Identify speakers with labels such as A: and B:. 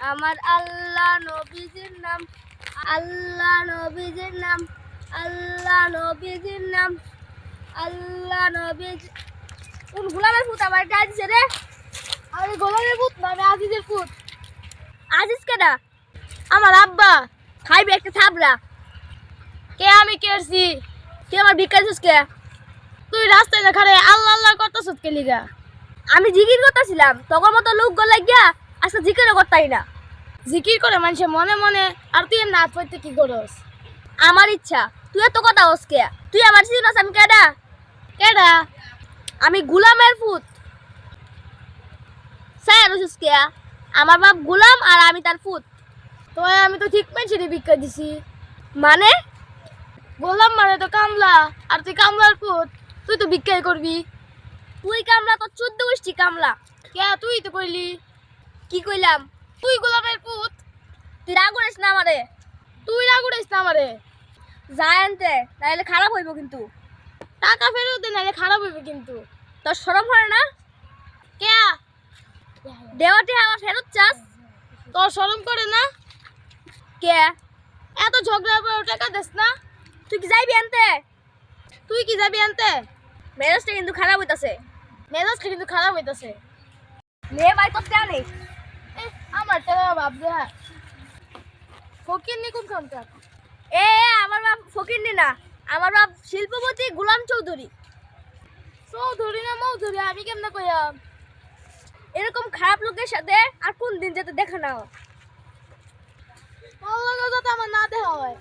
A: আমার আল্লাহ নবীজির নাম আল্লাহ নবীজির নাম আল্লাহ নবীজির নাম আল্লাহ নবীজ কোন গোলামের পুত আমার আজিজে রে? আমি গোলামের পুত না আমি আজিজের ফুট আজিজ কেডা? আমার আব্বা। খাইবে একটা থাবড়া। কে আমি কেরছি কে আমার বিকাশিস কে? তুই রাস্তায় না খারে আল্লাহ আল্লাহ করতেছিস কে লিগা? আমি জিকির করতেছিলাম তখন মতো লোক গো লাগিয়া আজকে জিকিরও করতাই না। জিকির করে মানুষে মনে মনে আর তুই না পড়তে কি করস? আমার ইচ্ছা। তুই এত কথা হস কে? তুই আমার চিনস আমি কেডা? কেডা? আমি গুলামের ফুত স্যার হসিস কে? আমার বাপ গুলাম আর আমি তার ফুত তো আমি তো ঠিক পেয়েছি ভিক্ষা দিছি। মানে? বললাম মানে তো কামলা আর তুই কামলার পুত। তুই তো ভিক্ষাই করবি। তুই কামলা তো চোদ্দ গোষ্ঠী কামলা। কে তুই তো কইলি। কি কইলাম? তুই গোলামের পুত। তুই রাগ করিস না আমারে। তুই রাগ করিস না আমারে। যাই আনতে নাহলে খারাপ হইব কিন্তু। টাকা ফেরত দে নাহলে খারাপ হইবে কিন্তু। তোর সরম হয় না? কে? দেওয়াটি আমার ফেরত চাস? তোর সরম করে না? কে? এত ঝগড়া করে টাকা দেস না? তুই কি যাইবি আনতে তুই কি যাবি আনতে মেজাজটা কিন্তু খারাপ হইতাছে। মেজাজটা কিন্তু খারাপ হইতাছে। নে ভাই এ, আমার টাকা বাপ দে ফকির নি কোন এ আমার বাপ ফকির নি। না আমার বাপ শিল্পপতি গোলাম চৌধুরী। চৌধুরী না মৌধুরী? আমি কেমনে কইয়াম? এরকম খারাপ লোকের সাথে আর কোন দিন যাতে দেখা না হয়। আমার না দেখা হয়।